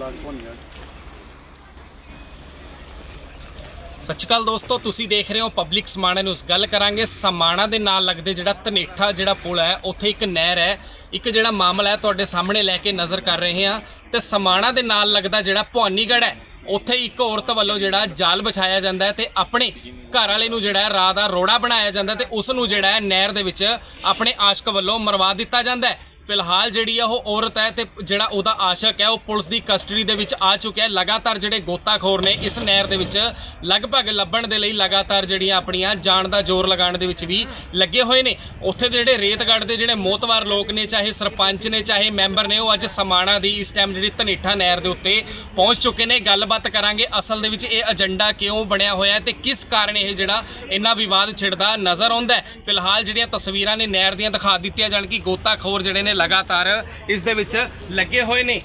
Block ਭੋਨੀਗੜ੍ਹ ਸਤਿ ਸ਼੍ਰੀ ਅਕਾਲ ਦੋਸਤੋ, ਤੁਸੀਂ ਦੇਖ ਰਹੇ ਹੋ ਪਬਲਿਕ ਸਮਾਣਾ ਨਿਊਜ਼ ਗੱਲ ਕਰਾਂਗੇ ਸਮਾਣਾ ਦੇ ਨਾਲ ਲੱਗਦੇ ਜਿਹੜਾ ਧਨੇਠਾ ਜਿਹੜਾ ਪੁਲ ਹੈ, ਉੱਥੇ ਇੱਕ ਨਹਿਰ ਹੈ। ਇੱਕ ਜਿਹੜਾ ਮਾਮਲਾ ਹੈ, ਤੁਹਾਡੇ ਸਾਹਮਣੇ ਲੈ ਕੇ ਨਜ਼ਰ ਕਰ ਰਹੇ ਹਾਂ। ਤੇ ਸਮਾਣਾ ਦੇ ਨਾਲ ਲੱਗਦਾ ਜਿਹੜਾ ਭਵਾਨੀਗੜ੍ਹ ਹੈ, ਉੱਥੇ ਇੱਕ ਔਰਤ ਵੱਲੋਂ ਜਿਹੜਾ ਜਾਲ ਵਿਛਾਇਆ ਜਾਂਦਾ ਹੈ ਤੇ ਆਪਣੇ ਘਰ ਵਾਲੇ ਨੂੰ ਜਿਹੜਾ ਹੈ ਰਾਹ ਦਾ ਰੋੜਾ ਬਣਾਇਆ ਜਾਂਦਾ ਹੈ ਤੇ ਉਸ ਨੂੰ ਜਿਹੜਾ ਹੈ ਨਹਿਰ ਦੇ ਵਿੱਚ ਆਪਣੇ ਆਸ਼ਕ ਵੱਲੋਂ ਮਰਵਾ ਦਿੱਤਾ ਜਾਂਦਾ ਹੈ। ਫਿਲਹਾਲ ਜਿਹੜੀ ਆ ਉਹ ਔਰਤ ਹੈ ਤੇ ਜਿਹੜਾ ਉਹਦਾ ਆਸ਼ਕ ਹੈ, ਉਹ ਪੁਲਿਸ ਦੀ ਕਸਟਡੀ ਦੇ ਵਿੱਚ ਆ ਚੁੱਕਿਆ ਹੈ। ਲਗਾਤਾਰ ਜਿਹੜੇ ਗੋਤਾਖੋਰ ਨੇ ਇਸ ਨਹਿਰ ਦੇ ਵਿੱਚ ਲਗਭਗ ਲੱਭਣ ਦੇ ਲਈ ਲਗਾਤਾਰ ਜਿਹੜੀਆਂ ਆਪਣੀਆਂ ਜਾਨ ਦਾ ਜ਼ੋਰ ਲਗਾਉਣ ਦੇ ਵਿੱਚ ਵੀ ਲੱਗੇ ਹੋਏ ਨੇ। ਉੱਥੇ ਦੇ ਜਿਹੜੇ ਰੇਤਗੜ੍ਹ ਦੇ ਜਿਹੜੇ ਮੋਤਵਾਰ ਲੋਕ ਨੇ, ਚਾਹੇ ਸਰਪੰਚ ਨੇ, ਚਾਹੇ ਮੈਂਬਰ ਨੇ, ਉਹ ਅੱਜ ਸਮਾਣਾ ਦੀ ਇਸ ਟਾਈਮ ਜਿਹੜੀ ਧਨੇਠਾ ਨਹਿਰ ਦੇ ਉੱਤੇ ਪਹੁੰਚ ਚੁੱਕੇ ਨੇ। ਗੱਲਬਾਤ ਕਰਾਂਗੇ ਅਸਲ ਦੇ ਵਿੱਚ ਇਹ ਏਜੰਡਾ ਕਿਉਂ ਬਣਿਆ ਹੋਇਆ ਹੈ ਤੇ ਕਿਸ ਕਾਰਨ ਇਹ ਜਿਹੜਾ ਇੰਨਾ ਵਿਵਾਦ ਛਿੜਦਾ ਨਜ਼ਰ ਆਉਂਦਾ ਹੈ। ਫਿਲਹਾਲ ਜਿਹੜੀਆਂ ਤਸਵੀਰਾਂ ਨੇ ਨਹਿਰ ਦੀਆਂ ਦਿਖਾ ਦਿੱਤੀਆਂ ਜਾਣ ਕਿ ਗੋਤਾਖੋਰ ਜਿਹੜੇ ਨੇ ਲਗਾਤਾਰ ਇਸ ਦੇ ਵਿੱਚ ਲੱਗੇ ਹੋਏ ਨੇ।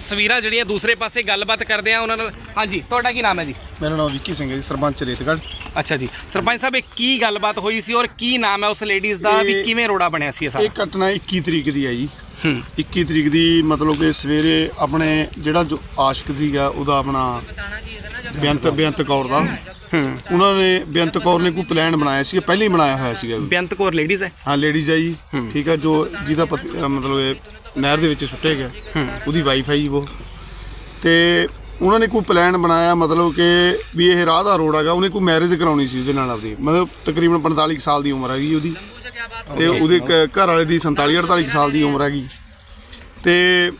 ਤਸਵੀਰਾਂ ਜਿਹੜੀਆਂ ਦੂਸਰੇ ਪਾਸੇ ਗੱਲਬਾਤ ਕਰਦੇ ਆ ਉਹਨਾਂ ਨਾਲ। ਹਾਂਜੀ ਤੁਹਾਡਾ ਕੀ ਨਾਮ ਹੈ ਜੀ? ਮੇਰਾ ਨਾਮ ਵਿੱਕੀ ਸਿੰਘ ਹੈ ਜੀ ਸਰਪੰਚ ਰੇਤਗੜ੍ਹ। ਅੱਛਾ ਜੀ। ਸਰਪੰਚ ਸਾਹਿਬ ਇਹ ਕੀ ਗੱਲਬਾਤ ਹੋਈ ਸੀ ਔਰ ਕੀ ਨਾਮ ਹੈ ਉਸ ਲੇਡੀਜ਼ ਦਾ? ਵੀ ਇਹ- ਕਿਵੇਂ ਰੋੜਾ ਬਣਿਆ ਸੀ ਇਹ ਇਹ ਸਾਰਾ ਘਟਨਾ 21 ਤਰੀਕ ਦੀ ਹੈ ਜੀ। ਹੂੰ। 21 ਤਰੀਕ ਦੀ ਮਤਲਬ ਕਿ ਸਵੇਰੇ ਆਪਣੇ ਜਿਹੜਾ ਜੋ ਆਸ਼ਕ ਸੀਗਾ ਉਹਦਾ ਆਪਣਾ ਬੇਅੰਤ ਬੇਅੰਤ ਕੌਰ ਦਾ। ਉਹਨਾਂ ਨੇ ਬੇਅੰਤ ਕੌਰ ਨੇ ਕੋਈ ਪਲਾਨ ਬਣਾਇਆ ਸੀ ਪਹਿਲਾਂ ਹੀ ਬਣਾਇਆ ਹੋਇਆ ਸੀਗਾ ਬੇਅੰਤ ਕੌਰ ਲੇਡੀਜ਼ ਹੈ। ਹਾਂ ਲੇਡੀਜ਼ ਹੈ ਜੀ। ਠੀਕ ਹੈ ਜੋ ਜਿਹਦਾ ਪਤੀ ਅਹ ਮਤਲਬ ਇਹ ਨਹਿਰ ਦੇ ਵਿੱਚ ਸੁੱਟੇ ਗਿਆ ਉਹਦੀ ਵਾਈਫ ਹੈ ਜੀ ਉਹ। ਤੇ ਉਹਨਾਂ ਨੇ ਕੋਈ ਪਲਾਨ ਬਣਾਇਆ ਮਤਲਬ ਕਿ ਵੀ ਇਹ ਰਾਹ ਦਾ ਰੋਡ ਹੈਗਾ ਉਹਨੇ ਕੋਈ ਮੈਰਿਜ ਕਰਾਉਣੀ ਸੀ ਉਹਦੇ ਨਾਲ ਆਪਦੀ। ਮਤਲਬ ਤਕਰੀਬਨ 45 ਕੁ ਸਾਲ ਦੀ ਉਮਰ ਹੈਗੀ ਉਹਦੀ। ਤੇ ਉਹਦੇ ਕ- ਘਰ ਵਾਲੇ ਦੀ 47 48 ਕੁ ਸਾਲ ਦੀ ਉਮਰ ਹੈਗੀ। ਤੇ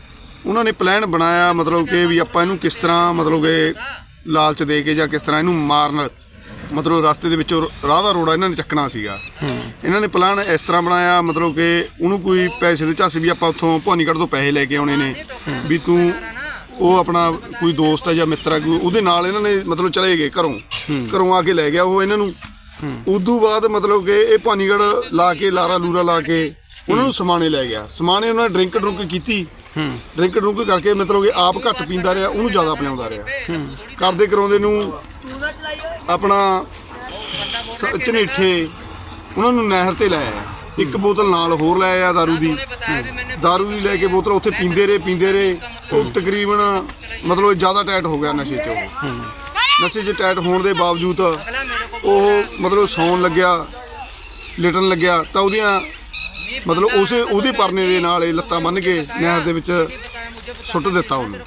ਉਹਨਾਂ ਨੇ ਪਲਾਨ ਬਣਾਇਆ ਮਤਲਬ ਕਿ ਵੀ ਆਪਾਂ ਇਹਨੂੰ ਕਿਸ ਤਰ੍ਹਾਂ ਮਤਲਬ ਕਿ ਲਾਲਚ ਦੇ ਕੇ ਜਾਂ ਕਿਸ ਤਰ੍ਹਾਂ ਇਹਨੂੰ ਮਾਰਨ ਮਤਲਬ ਰਸਤੇ ਦੇ ਵਿੱਚੋਂ ਰਾਹ ਦਾ ਰੋੜਾ ਇਹਨਾਂ ਨੇ ਚੱਕਣਾ ਸੀਗਾ। ਇਹਨਾਂ ਨੇ ਪਲਾਨ ਇਸ ਤਰ੍ਹਾਂ ਬਣਾਇਆ ਮਤਲਬ ਕਿ ਉਹਨੂੰ ਕੋਈ ਪੈਸੇ ਦੇ ਝਾਸੇ ਵੀ ਆਪਾਂ ਉੱਥੋਂ ਭਵਾਨੀਗੜ੍ਹ ਤੋਂ ਪੈਸੇ ਲੈ ਕੇ ਆਉਣੇ ਨੇ ਵੀ ਤੂੰ ਉਹ ਆਪਣਾ ਕੋਈ ਦੋਸਤ ਹੈ ਜਾਂ ਮਿੱਤਰ ਹੈ ਕੋਈ ਉਹਦੇ ਨਾਲ ਇਹਨਾਂ ਨੇ ਮਤਲਬ ਚਲੇ ਗਏ ਘਰੋਂ। ਘਰੋਂ ਆ ਕੇ ਲੈ ਗਿਆ ਉਹ ਇਹਨਾਂ ਨੂੰ। ਉਦੋਂ ਬਾਅਦ ਮਤਲਬ ਕਿ ਇਹ ਭਵਾਨੀਗੜ੍ਹ ਲਾ ਕੇ ਲਾਰਾ ਲੂਰਾ ਲਾ ਕੇ ਉਹਨਾਂ ਨੂੰ ਸਮਾਣੇ ਲੈ ਗਿਆ ਸਮਾਣੇ ਉਹਨਾਂ ਨੇ ਡਰਿੰਕ ਡਰੁੰਕ ਕੀਤੀ ਡਰਿੰਕ ਡਰੁੰਕ ਕਰਕੇ ਮਤਲਬ ਕਿ ਆਪ ਘੱਟ ਪੀਂਦਾ ਰਿਹਾ ਉਹਨੂੰ ਜ਼ਿਆਦਾ ਪਿਲਾਉਂਦਾ ਰਿਹਾ ਕਰਦੇ ਕਰਾਉਂਦੇ ਨੂੰ ਆਪਣਾ ਸ- ਝਨੇਠੇ ਉਹਨਾਂ ਨੂੰ ਨਹਿਰ ਤੇ ਲੈ ਆਇਆ ਇੱਕ ਬੋਤਲ ਨਾਲ ਹੋਰ ਲੈ ਆਇਆ दारू ਦੀ दारू ਦੀ ਲੈ ਕੇ ਬੋਤਲ ਉੱਥੇ ਪੀਂਦੇ ਰਹੇ ਪੀਂਦੇ ਰਹੇ ਉਹ ਤਕਰੀਬਨ ਮਤਲਬ ਜ਼ਿਆਦਾ ਟਾਈਟ ਹੋ ਗਿਆ ਨਸ਼ੇ 'ਚ ਉਹ ਨਸ਼ੇ 'ਚ ਟਾਈਟ ਹੋਣ ਦੇ ਬਾਵਜੂਦ ਉਹ ਮਤਲਬ ਸੌਣ ਲੱਗਿਆ ਲਿਟਣ ਲੱਗਿਆ ਤਾਂ ਉਹਦੀਆਂ ਮਤਲਬ ਉਸੇ ਉਹਦੇ ਪਰਨੇ ਦੇ ਨਾਲ ਇਹ ਲੱਤਾਂ ਬੰਨ ਕੇ ਨਹਿਰ ਦੇ ਵਿੱਚ ਸੁੱਟ ਦਿੱਤਾ ਉਹਨੂੰ।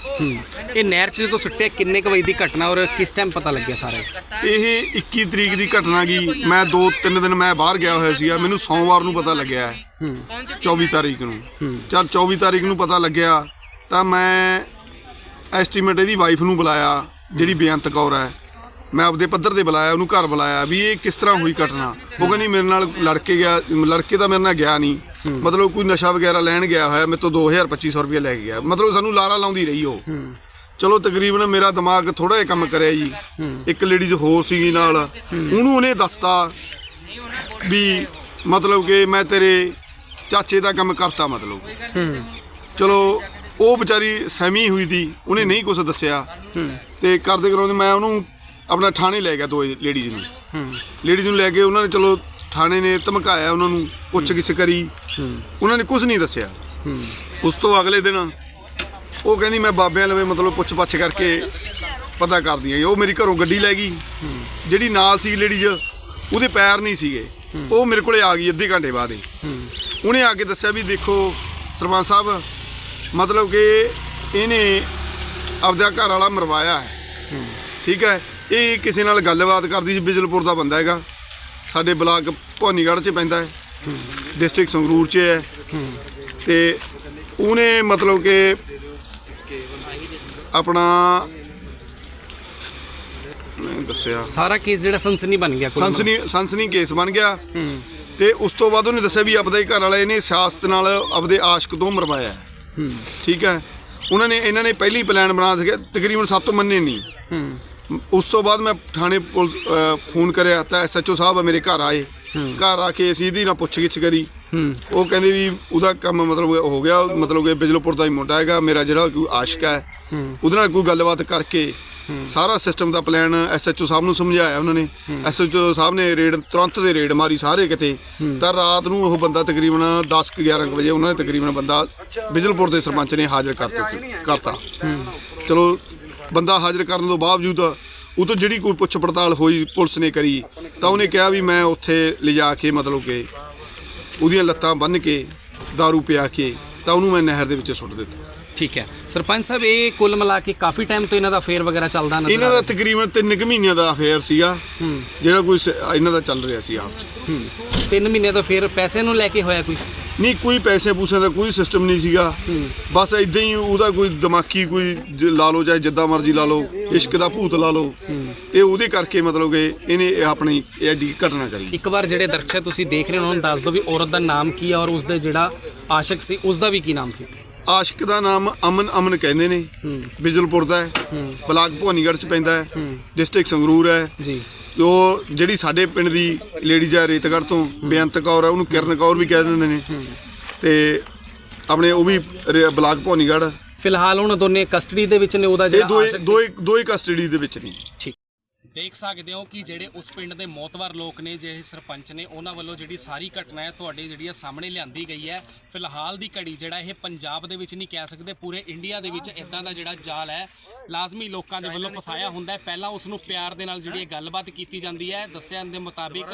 ਇਹ ਨਹਿਰ 'ਚ ਜਦੋਂ ਸੁੱਟਿਆ ਕਿੰਨੇ ਕੁ ਵਜੇ ਦੀ ਘਟਨਾ ਔਰ ਕਿਸ ਟਾਈਮ ਪਤਾ ਲੱਗਿਆ ਸਾਰਾ ਇਹ? 21 ਤਰੀਕ ਦੀ ਘਟਨਾ ਗਈ ਮੈਂ 2-3 ਦਿਨ ਮੈਂ ਬਾਹਰ ਗਿਆ ਹੋਇਆ ਸੀਗਾ। ਮੈਨੂੰ ਸੋਮਵਾਰ ਨੂੰ ਪਤਾ ਲੱਗਿਆ। ਹੈ। 24 ਤਾਰੀਖ ਨੂੰ। ਚਲ 24 ਤਾਰੀਖ ਨੂੰ ਪਤਾ ਲੱਗਿਆ ਤਾਂ ਮੈਂ ਐਸਟੀਮੇਟ ਇਹਦੀ ਵਾਈਫ ਨੂੰ ਬੁਲਾਇਆ ਜਿਹੜੀ ਬੇਅੰਤ ਕੌਰ ਹੈ। ਮੈਂ ਆਪਦੇ ਪੱਧਰ ਤੇ ਬੁਲਾਇਆ ਉਹਨੂੰ ਘਰ ਬੁਲਾਇਆ ਵੀ ਇਹ ਕਿਸ ਤਰ੍ਹਾਂ ਹੋਈ ਘਟਨਾ? ਉਹ ਕਹਿੰਦੀ ਮੇਰੇ ਨਾਲ ਲੜਕੇ ਗਿਆ ਲੜਕੇ ਤਾਂ ਮੇਰੇ ਨਾਲ ਗਿਆ ਨਹੀਂ। ਮਤਲਬ ਕੋਈ ਨਸ਼ਾ ਵਗੈਰਾ ਲੈਣ ਗਿਆ ਹੋਇਆ ਮੇਰੇ ਤੋਂ 2000 2500 ਰੁਪਏ ਲੈ ਕੇ ਗਿਆ। ਮਤਲਬ ਸਾਨੂੰ ਲਾਰਾ ਲਾਉਂਦੀ ਰਹੀ ਉਹ। ਚਲੋ ਤਕਰੀਬਨ ਮੇਰਾ ਦਿਮਾਗ ਥੋੜਾ ਜਿਹਾ ਕੰਮ ਕਰਿਆ ਜੀ। ਇੱਕ ਲੇਡੀਜ਼ ਹੋਰ ਸੀਗੀ ਨਾਲ। ਉਹਨੂੰ ਉਹਨੇ ਦੱਸਤਾ ਵੀ ਮਤਲਬ ਕਿ ਮੈਂ ਤੇਰੇ ਚਾਚੇ ਦਾ ਕੰਮ ਕਰਤਾ ਮਤਲਬ। ਚਲੋ ਉਹ ਵਿਚਾਰੀ ਸਹਿਮੀ ਹੋਈ ਸੀ ਉਹਨੇ ਨਹੀਂ ਕੁਝ ਦੱਸਿਆ। ਤੇ ਕਰਦੇ ਕਰਾਉਂਦੇ ਮੈਂ ਉਹਨੂੰ ਆਪਣਾ ਥਾਣੇ ਲੈ ਗਿਆ ਦੋ ਲੇਡੀਜ਼ ਨੂੰ। ਲੇਡੀਜ਼ ਨੂੰ ਲੈ ਕੇ ਉਹਨਾਂ ਨੇ ਚਲੋ ਥਾਣੇ ਨੇ ਧਮਕਾਇਆ ਉਹਨਾਂ ਨੂੰ ਪੁੱਛ ਗਿੱਛ ਕਰੀ। ਉਹਨਾਂ ਨੇ ਕੁਝ ਨਹੀਂ ਦੱਸਿਆ। ਉਸ ਤੋਂ ਅਗਲੇ ਦਿਨ ਉਹ ਕਹਿੰਦੀ, ਮੈਂ ਬਾਬਿਆਂ ਲਵੇ ਮਤਲਬ ਪੁੱਛ ਪੱਛ ਕਰਕੇ ਪਤਾ ਕਰਦੀ ਆ ਉਹ ਮੇਰੀ ਘਰੋਂ ਗੱਡੀ ਲੈ ਗਈ। ਜਿਹੜੀ ਨਾਲ ਸੀ ਲੇਡੀਜ਼ ਉਹਦੇ ਪੈਰ ਨਹੀਂ ਸੀਗੇ। ਉਹ ਮੇਰੇ ਕੋਲੇ ਆ ਗਈ ਅੱਧੇ ਘੰਟੇ ਬਾਅਦ ਹੀ। ਉਹਨੇ ਆ ਕੇ ਦੱਸਿਆ ਵੀ ਦੇਖੋ ਸਰਪੰਚ ਸਾਹਿਬ, ਮਤਲਬ ਕਿ ਇਹਨੇ ਆਪਦਾ ਘਰ ਵਾਲਾ ਮਰਵਾਇਆ ਹੈ। ਠੀਕ ਹੈ? ਇਹ ਕਿਸੇ ਨਾਲ ਗੱਲਬਾਤ ਕਰਦੀ ਸੀ ਬਿਜਲਪੁਰ ਦਾ ਬੰਦਾ ਹੈਗਾ। ਸਾਡੇ ਬਲਾਕ ਭਵਾਨੀਗੜ੍ਹ 'ਚ ਪੈਂਦਾ ਹੈ। ਡਿਸਟ੍ਰਿਕਟ ਸੰਗਰੂਰ 'ਚ ਹੈ। ਤੇ ਉਹਨੇ ਮਤਲਬ ਕਿ ਆਪਣਾ ਨਹੀਂ ਦੱਸਿਆ। ਸਾਰਾ ਕੇਸ ਜਿਹੜਾ ਸਨਸਨੀ ਬਣ ਗਿਆ ਕੁੱਲ ਮਿਲਾ ਸੰਸਨੀ ਸੰਸਨੀ ਕੇਸ ਬਣ ਗਿਆ। ਤੇ ਉਸ ਤੋਂ ਬਾਅਦ ਉਹਨੇ ਦੱਸਿਆ ਵੀ ਆਪਦੇ ਘਰ ਵਾਲੇ ਨੇ ਸਿਆਸਤ ਨਾਲ ਆਪਦੇ ਆਸ਼ਕ ਤੋਂ ਮਰਵਾਇਆ ਹੈ। ਠੀਕ ਹੈ। ਉਹਨਾਂ ਨੇ ਇਹਨਾਂ ਨੇ ਪਹਿਲੀ ਪਲਾਨ ਬਣਾ ਸਕਿਆ। ਤਕਰੀਬਨ ਸੱਤ ਮੰਨੇ ਨਹੀਂ। ਉਸ ਤੋਂ ਬਾਅਦ ਮੈਂ ਥਾਣੇ ਪੁਲਿਸ ਫੋਨ ਕਰਿਆ ਤਾਂ ਐਸਐਚਓ ਸਾਹਿਬ ਮੇਰੇ ਘਰ ਆਏ। ਘਰ ਆ ਕੇ ਅਸੀਂ ਇਹਦੀ ਨਾਲ ਪੁੱਛ ਗਿੱਛ ਕਰੀ ਉਹ ਕਹਿੰਦੇ ਵੀ ਉਹਦਾ ਕੰਮ ਮਤਲਬ ਹੋ ਗਿਆ ਮਤਲਬ ਕਿ ਬਿਜਲਪੁਰ ਦਾ ਹੀ ਮੁੰਡਾ ਹੈਗਾ ਮੇਰਾ ਜਿਹੜਾ ਕੋਈ ਆਸ਼ਕ ਹੈ। ਉਹਦੇ ਨਾਲ ਕੋਈ ਗੱਲਬਾਤ ਕਰਕੇ ਸਾਰਾ ਸਿਸਟਮ ਦਾ ਪਲਾਨ ਐਸਐਚਓ ਸਾਹਿਬ ਨੂੰ ਸਮਝਾਇਆ ਉਹਨਾਂ ਨੇ। ਐਸਐਚਓ ਸਾਹਿਬ ਨੇ ਰੇਡ ਤੁਰੰਤ ਦੇ ਰੇਡ ਮਾਰੀ ਸਾਰੇ ਕਿਤੇ। ਤਾਂ ਰਾਤ ਨੂੰ ਉਹ ਬੰਦਾ ਤਕਰੀਬਨ 10 ਕੁ 11 ਕੁ ਵਜੇ ਉਹਨਾਂ ਨੇ ਤਕਰੀਬਨ ਬੰਦਾ ਬਿਜਲਪੁਰ ਦੇ ਸਰਪੰਚ ਨੇ ਹਾਜ਼ਰ ਕਰ ਚੁੱਕੇ ਕਰਤਾ। ਚਲੋ ਬੰਦਾ ਹਾਜ਼ਰ ਕਰਨ ਤੋਂ ਬਾਵਜੂਦ ਉਹ ਤੋਂ ਜਿਹੜੀ ਕੋਈ ਪੁੱਛ ਪੜਤਾਲ ਹੋਈ ਪੁਲਿਸ ਨੇ ਕਰੀ ਤਾਂ ਉਹਨੇ ਕਿਹਾ ਵੀ ਮੈਂ ਉੱਥੇ ਲਿਜਾ ਕੇ ਮਤਲਬ ਕਿ ਉਹਦੀਆਂ ਲੱਤਾਂ ਬੰਨ੍ਹ ਕੇ दारू ਪਿਆ ਕੇ ਤਾਂ ਉਹਨੂੰ ਮੈਂ ਨਹਿਰ ਦੇ ਵਿੱਚ ਸੁੱਟ ਦਿੱਤਾ। ਠੀਕ ਹੈ। ਸਰਪੰਚ ਸਾਹਿਬ ਇਹ ਕੁੱਲ ਮਿਲਾ ਕੇ ਕਾਫੀ ਟਾਈਮ ਤੋਂ ਇਹਨਾਂ ਦਾ ਫੇਰ ਵਗੈਰਾ ਚੱਲਦਾ ਨਜ਼ਰ ਇਹਨਾਂ ਦਾ ਤਕਰੀਬਨ 3 ਕੁ ਮਹੀਨਿਆਂ ਦਾ ਅਫੇਅਰ ਸੀਗਾ। ਜਿਹੜਾ ਕੋਈ ਸ- ਇਹਨਾਂ ਦਾ ਚੱਲ ਰਿਹਾ ਸੀ ਆਪ 'ਚ। ਤਿੰਨ ਮਹੀਨੇ ਤੋਂ ਫੇਰ ਪੈਸੇ ਨੂੰ ਲੈ ਕੇ ਹੋਇਆ ਕੋਈ? ਨਹੀਂ ਕੋਈ ਪੈਸੇ ਪੂਸੇ ਦਾ ਕੋਈ ਸਿਸਟਮ ਨਹੀਂ ਸੀਗਾ। ਬਸ ਇਦਾਂ ਹੀ ਉਹਦਾ ਕੋਈ ਦਿਮਾਗੀ ਕੋਈ ਜ- ਲਾ ਲਓ ਚਾਹੇ ਜਿੱਦਾਂ ਮਰਜ਼ੀ ਲਾ ਲਓ ਇਸ਼ਕ ਦਾ ਭੂਤ ਲਾ ਲਓ। ਇਹ ਉਹਦੇ ਕਰਕੇ ਮਤਲਬ ਕਿ ਇਹਨੇ ਇਹ ਆਪਣੀ ਇਹ ਐਡੀ ਘਟਨਾ ਕਰੀ। ਇੱਕ ਵਾਰ ਜਿਹੜੇ ਦਰਸ਼ਕ ਤੁਸੀਂ ਦੇਖ ਰਹੇ ਹੋ ਉਹਨਾਂ ਨੂੰ ਦੱਸ ਦਿਓ ਵੀ ਔਰਤ ਦਾ ਨਾਮ ਕੀ ਹੈ ਔਰ ਉਸਦੇ ਜਿਹੜਾ ਆਸ਼ਿਕ ਸੀ ਉਸ ਦਾ ਵੀ ਕੀ ਨਾਮ ਸੀ? ਆਸ਼ਕ ਦਾ ਨਾਮ ਅਮਨ ਅਮਨ ਕਹਿੰਦੇ ਨੇ। ਬਿਜਲਪੁਰ ਦਾ ਹੈ। ਬਲਾਕ ਭਵਾਨੀਗੜ੍ਹ ਚ ਪੈਂਦਾ ਹੈ। ਡਿਸਟ੍ਰਿਕਟ ਸੰਗਰੂਰ ਹੈ। ਜੀ। ਜੋ ਜਿਹੜੀ ਸਾਡੇ ਪਿੰਡ ਦੀ ਲੇਡੀਜ਼ ਹੈ ਰੇਤਗੜ੍ਹ ਤੋਂ ਬੇਅੰਤ ਕੌਰ ਹੈ ਉਹਨੂੰ ਕਿਰਨ ਕੌਰ ਵੀ ਕਹਿ ਦਿੰਦੇ ਨੇ। ਤੇ ਆਪਣੇ ਉਹ ਵੀ ਰੇ- ਬਲਾਕ ਭਵਾਨੀਗੜ੍ਹ ਫਿਲਹਾਲ ਹੁਣ ਦੋਨੇ ਕਸਟਡੀ ਦੇ ਵਿੱਚ ਨੇ ਉਹਦਾ ਇਹ ਜਿਹੜਾ ਦੋਏ ਆਸ਼ਿਕ ਦੋਏ ਦੋਏ ਕਸਟਡੀ ਦੇ ਵਿੱਚ ਨੇ। ਠੀਕ। ਦੇਖ ਸਕਦੇ ਹੋ ਕਿ ਜਿਹੜੇ ਉਸ ਪਿੰਡ ਦੇ ਮੋਤਵਰ ਲੋਕ ਨੇ ਜਿਹੜੇ ਸਰਪੰਚ ਨੇ, ਉਹਨਾਂ ਵੱਲੋਂ ਜਿਹੜੀ ਸਾਰੀ ਘਟਨਾ ਹੈ, ਤੁਹਾਡੇ ਜਿਹੜੀ ਹੈ ਸਾਹਮਣੇ ਲਿਆਂਦੀ ਗਈ ਹੈ। ਫਿਲਹਾਲ ਦੀ ਘੜੀ ਜਿਹੜਾ ਇਹ ਪੰਜਾਬ ਦੇ ਵਿੱਚ ਨਹੀਂ ਕਹਿ ਸਕਦੇ, ਪੂਰੇ ਇੰਡੀਆ ਦੇ ਵਿੱਚ ਇਦਾਂ ਦਾ ਜਿਹੜਾ ਜਾਲ ਹੈ, ਲਾਜ਼ਮੀ ਲੋਕਾਂ ਦੇ ਵੱਲੋਂ ਫਸਾਇਆ ਹੁੰਦਾ ਹੈ। ਪਹਿਲਾਂ ਉਸ ਨੂੰ ਪਿਆਰ ਦੇ ਨਾਲ ਜਿਹੜੀ ਇਹ ਗੱਲਬਾਤ ਕੀਤੀ ਜਾਂਦੀ ਹੈ, ਦੱਸਿਆ ਦੇ ਮੁਤਾਬਿਕ,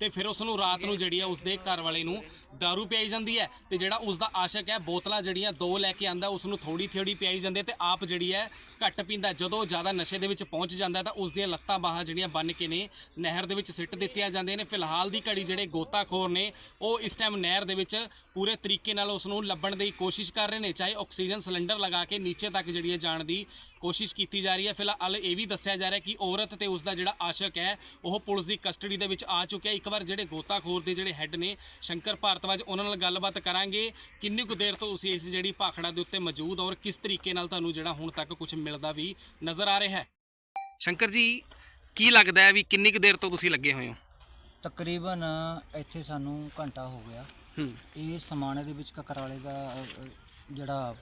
ਤੇ ਫਿਰ ਉਸ ਨੂੰ ਰਾਤ ਨੂੰ ਜਿਹੜੀ ਹੈ ਉਸ ਦੇ ਘਰ ਵਾਲੇ ਨੂੰ दारू ਪਿਆਈ ਜਾਂਦੀ ਹੈ। ਤੇ ਜਿਹੜਾ ਉਸ ਦਾ ਆਸ਼ਕ ਹੈ, ਬੋਤਲਾਂ ਜਿਹੜੀਆਂ ਦੋ ਲੈ ਕੇ ਆਂਦਾ, ਉਸ ਨੂੰ ਥੋੜੀ ਥੋੜੀ ਪਿਆਈ ਜਾਂਦੀ ਹੈ ਤੇ ਆਪ ਜਿਹੜੀ ਹੈ ਘੱਟ ਪੀਂਦਾ। ਜਦੋਂ ਜ਼ਿਆਦਾ ਨਸ਼ੇ ਦੇ ਵਿੱਚ ਪਹੁੰਚ ਜਾਂਦਾ ਤਾਂ ਉਸ ਦੀਆਂ ਲੱਤਾਂ ਬਾਹਾਂ ਜਿਹੜੀਆਂ ਬੰਨ ਕੇ ਨੇ, ਨਹਿਰ ਦੇ ਵਿੱਚ ਸਿੱਟ ਦਿੱਤੀਆਂ ਜਾਂਦੀਆਂ ਨੇ। ਫਿਲਹਾਲ ਦੀ ਘੜੀ ਜਿਹੜੇ ਗੋਤਾਖੋਰ ਨੇ, ਉਹ ਇਸ ਟਾਈਮ ਨਹਿਰ ਦੇ ਵਿੱਚ ਪੂਰੇ ਤਰੀਕੇ ਨਾਲ ਉਸ ਨੂੰ ਲੱਭਣ ਦੀ ਕੋਸ਼ਿਸ਼ ਕਰ ਰਹੇ ਨੇ, ਚਾਹੇ ਆਕਸੀਜਨ ਸਿਲੰਡਰ ਲਗਾ ਕੇ ਨੀਚੇ ਤੱਕ ਜਿਹੜੀ ਹੈ ਜਾਣ ਦੀ ਕੋਸ਼ਿਸ਼ ਕੀਤੀ ਜਾ ਰਹੀ ਹੈ। ਫਿਲਹਾਲ ਇਹ ਵੀ ਦੱਸਿਆ ਜਾ ਰਿਹਾ ਕਿ ਔਰਤ ਤੇ ਉਸ ਦਾ ਜਿਹੜਾ ਆਸ਼ਕ ਹੈ, ਉਹ ਪੁਲਿਸ ਦੀ ਕਸਟਡੀ ਦੇ ਵਿੱਚ ਆ ਚੁੱਕਿਆ ਇੱਕ ਵਾਰ ਜਿਹੜੇ ਗੋਤਾਖੋਰ ਦੇ ਜਿਹੜੇ ਹੈੱਡ ਨੇ, ਸ਼ੰਕਰ ਭਾਰਤਵਾਜ, ਉਹਨਾਂ ਨਾਲ ਗੱਲਬਾਤ ਕਰਾਂਗੇ। ਕਿੰਨੀ ਕੁ ਦੇਰ ਤੋਂ ਤੁਸੀਂ ਇਸ ਜਿਹੜੀ ਭਾਖੜਾ ਦੇ ਉੱਤੇ ਮੌਜੂਦ ਔਰ ਕਿਸ ਤਰੀਕੇ ਨਾਲ ਤੁਹਾਨੂੰ ਜਿਹੜਾ ਹੁਣ ਤੱਕ ਕੁਝ ਮਿਲਦਾ ਵੀ ਨਜ਼ਰ ਆ ਰਿਹਾ ਹੈ? ਸ਼ੰਕਰ ਜੀ ਕੀ ਲੱਗਦਾ ਹੈ ਵੀ ਕਿੰਨੀ ਕੁ ਦੇਰ ਤੋਂ ਤੁਸੀਂ ਲੱਗੇ ਹੋਏ ਹੋ? ਤਕਰੀਬਨ ਇੱਥੇ ਸਾਨੂੰ ਘੰਟਾ ਹੋ ਗਿਆ। ਹੂੰ। ਇਹ ਸਮਾਣੇ ਦੇ ਵਿੱਚ ਕਕਰਾਲੇ ਦਾ ਅ, ਅ, ਜਿਹੜਾ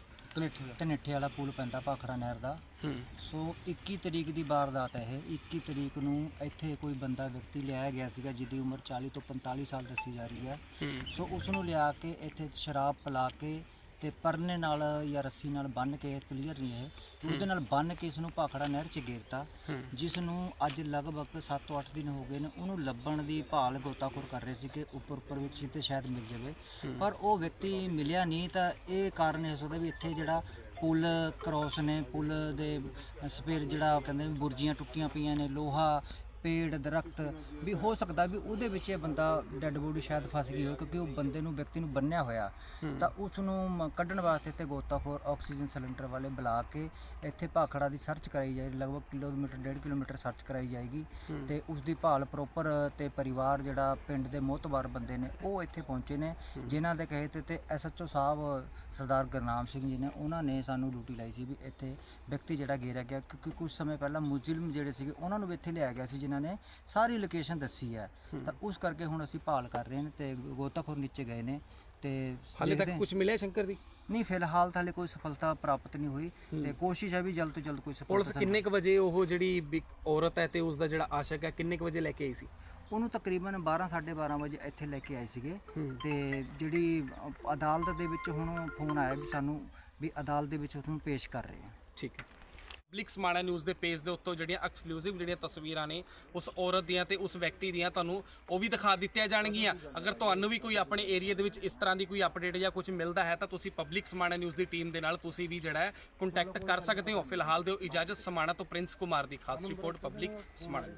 ਧਨੇਠੇ ਵਾਲਾ। ਪੁਲ ਪੈਂਦਾ ਭਾਖੜਾ ਨਹਿਰ ਦਾ। ਹੂੰ। ਸੋ 21 ਤਰੀਕ ਦੀ ਵਾਰਦਾਤ ਹੈ ਇਹ। 21 ਤਰੀਕ ਨੂੰ ਇੱਥੇ ਕੋਈ ਬੰਦਾ ਵਿਅਕਤੀ ਲਿਆਇਆ ਗਿਆ ਸੀਗਾ ਜਿਹਦੀ ਉਮਰ 40 ਤੋਂ 45 ਸਾਲ ਦੱਸੀ ਜਾ ਰਹੀ ਹੈ। ਹੂੰ। ਸੋ ਉਸ ਨੂੰ ਲਿਆ ਕੇ ਇੱਥੇ ਸ਼ਰਾਬ ਪਿਲਾ ਕੇ ਤੇ ਪਰਨੇ ਨਾਲ ਜਾਂ ਰੱਸੀ ਨਾਲ ਬੰਨ ਕੇ ਕਲੀਅਰ ਨਹੀਂ ਹੈ ਉਹਦੇ ਨਾਲ ਬੰਨ ਕੇ ਇਸ ਨੂੰ ਭਾਖੜਾ ਨਹਿਰ 'ਚ ਗੇਰਤਾ ਜਿਸ ਨੂੰ ਅੱਜ ਲਗਭਗ 7 ਤੋਂ 8 ਦਿਨ ਹੋ ਗਏ ਨੇ, ਉਹਨੂੰ ਲੱਭਣ ਦੀ ਭਾਲ ਗੋਤਾਖੋਰ ਕਰ ਰਹੇ ਸੀ ਕਿ ਉੱਪਰ ਉੱਪਰ ਵਿੱਚ ਸੀ ਤੇ ਸ਼ਾਇਦ ਮਿਲ ਜਾਵੇ। ਪਰ ਉਹ ਵਿਅਕਤੀ ਮਿਲਿਆ ਨਹੀਂ ਤਾਂ ਇਹ ਕਾਰਨ ਹੋ ਸਕਦਾ ਵੀ ਇੱਥੇ ਜਿਹੜਾ ਪੁਲ ਕ੍ਰੋਸ ਨੇ, ਪੁਲ ਦੇ ਸਪੇਰ ਜਿਹੜਾ ਕਹਿੰਦੇ ਬੁਰਜੀਆਂ ਟੁੱਟੀਆਂ ਪਈਆਂ ਨੇ, ਲੋਹਾ ਪੇੜ ਦਰਖਤ ਵੀ ਹੋ ਸਕਦਾ ਵੀ ਉਹਦੇ ਵਿੱਚ ਇਹ ਬੰਦਾ ਡੈੱਡ ਬੋਡੀ ਸ਼ਾਇਦ ਫਸ ਗਈ ਹੋਵੇ ਕਿਉਂਕਿ ਉਹ ਬੰਦੇ ਨੂੰ ਵਿਅਕਤੀ ਨੂੰ ਬੰਨਿਆ ਹੋਇਆ। ਤਾਂ ਉਸ ਨੂੰ ਕੱਢਣ ਵਾਸਤੇ ਤੇ ਗੋਤਾਖੋਰ ਆਕਸੀਜਨ ਸਿਲੰਡਰ ਵਾਲੇ ਬੁਲਾ ਕੇ ਇੱਥੇ ਭਾਖੜਾ ਦੀ ਸਰਚ ਕਰਾਈ ਜਾਏ ਲਗਭਗ ਕਿਲੋਮੀਟਰ ਡੇਢ ਕਿਲੋਮੀਟਰ ਸਰਚ ਕਰਾਈ ਜਾਏਗੀ ਤੇ ਉਸ ਦੀ ਭਾਲ ਪ੍ਰੋਪਰ ਤੇ ਪਰਿਵਾਰ ਜਿਹੜਾ ਪਿੰਡ ਦੇ ਮੋਤਬਾਰ ਬੰਦੇ ਨੇ ਉਹ ਇੱਥੇ ਪਹੁੰਚੇ ਨੇ। ਜਿਨ੍ਹਾਂ ਦੇ ਕਹੇ ਤੇ ਐਸਐਚਓ ਸਾਹਿਬ ਸਰਦਾਰ ਗੁਰਨਾਮ ਸਿੰਘ ਜੀ ਨੇ ਉਹਨਾਂ ਨੇ ਸਾਨੂੰ ਡਿਊਟੀ ਲਾਈ ਸੀ ਵੀ ਇੱਥੇ ਵਿਅਕਤੀ ਜਿਹੜਾ ਗੇਰਿਆ ਗਿਆ ਕਿਉਂਕਿ ਕੁਝ ਸਮੇਂ ਪਹਿਲਾਂ ਮੁਜਰਮ ਜਿਹੜੇ ਸੀਗੇ ਉਹਨਾਂ ਨੂੰ ਵੀ ਇੱਥੇ ਲਿਆਇਆ ਗਿਆ ਸੀ ਜਿਨ੍ਹਾਂ ਨੇ ਸਾਰੀ ਲੋਕੇਸ਼ਨ ਦੱਸੀ ਹੈ। ਤਾਂ ਉਸ ਕਰਕੇ ਹੁਣ ਅਸੀਂ ਭਾਲ ਕਰ ਰਹੇ ਨੇ ਤੇ ਗੋਤਾਖੋਰ ਨੀਚੇ ਗਏ ਨੇ ਤੇ ਹਾਲੇ ਤੱਕ। ਕੁਝ ਮਿਲਿਆ ਸ਼ੰਕਰ ਜੀ ਨਹੀਂ ਫਿਲਹਾਲ ਤਾਂ ਹਾਲੇ ਕੋਈ ਸਫਲਤਾ ਪ੍ਰਾਪਤ ਨਹੀਂ ਹੋਈ ਤੇ ਕੋਸ਼ਿਸ਼ ਹੈ ਵੀ ਜਲਦ ਤੋਂ ਜਲਦ ਕੋਈ ਸਫਲਤਾ ਪੁਲਿਸ ਕਿੰਨੇ ਕੁ ਵਜੇ ਉਹ ਜਿਹੜੀ ਔਰਤ ਹੈ ਤੇ ਉਸ ਦਾ ਜਿਹੜਾ ਆਸ਼ਕ ਹੈ ਕਿੰਨੇ ਕੁ ਵਜੇ ਲੈ ਕੇ ਆਈ ਸੀ? ਉਹਨੂੰ ਤਕਰੀਬਨ 12 12:30 ਵਜੇ ਇੱਥੇ ਲੈ ਕੇ ਆਏ ਸੀਗੇ। ਤੇ ਜਿਹੜੀ ਅਦਾਲਤ ਦੇ ਵਿੱਚ ਹੁਣ ਫੋਨ ਆਇਆ ਵੀ ਸਾਨੂੰ ਵੀ ਅਦਾਲਤ ਦੇ ਵਿੱਚ ਉਸਨੂੰ ਪੇਸ਼ ਕਰ ਰਹੇ ਆ। ਠੀਕ ਹੈ। ਪਬਲਿਕ ਸਮਾਣਾ ਨਿਊਜ਼ ਦੇ ਪੇਜ ਦੇ ਉੱਤੋਂ ਜਿਹੜੀਆਂ ਐਕਸਕਲੂਸਿਵ ਜਿਹੜੀਆਂ ਤਸਵੀਰਾਂ ਨੇ ਉਸ ਔਰਤ ਦੀਆਂ ਤੇ ਉਸ ਵਿਅਕਤੀ ਦੀਆਂ ਤੁਹਾਨੂੰ ਉਹ ਵੀ ਦਿਖਾ ਦਿੱਤੀਆਂ ਜਾਣਗੀਆਂ। ਅਗਰ ਤੁਹਾਨੂੰ ਵੀ ਕੋਈ ਆਪਣੇ ਏਰੀਆ ਦੇ ਵਿੱਚ ਇਸ ਤਰ੍ਹਾਂ ਦੀ ਕੋਈ ਅਪਡੇਟ ਜਾਂ ਕੁਝ ਮਿਲਦਾ ਹੈ ਤਾਂ ਤੁਸੀਂ ਪਬਲਿਕ ਸਮਾਣਾ ਨਿਊਜ਼ ਦੀ ਟੀਮ ਦੇ ਨਾਲ ਤੁਸੀਂ ਵੀ ਜਿਹੜਾ ਹੈ ਕੰਟੈਕਟ ਕਰ ਸਕਦੇ ਹੋ। ਫਿਲਹਾਲ ਦਿਓ ਇਜਾਜ਼ਤ ਸਮਾਣਾ ਤੋਂ ਪ੍ਰਿੰਸ ਕੁਮਾਰ ਦੀ ਖਾਸ ਰਿਪੋਰਟ ਪਬਲਿਕ ਸਮਾਣਾ।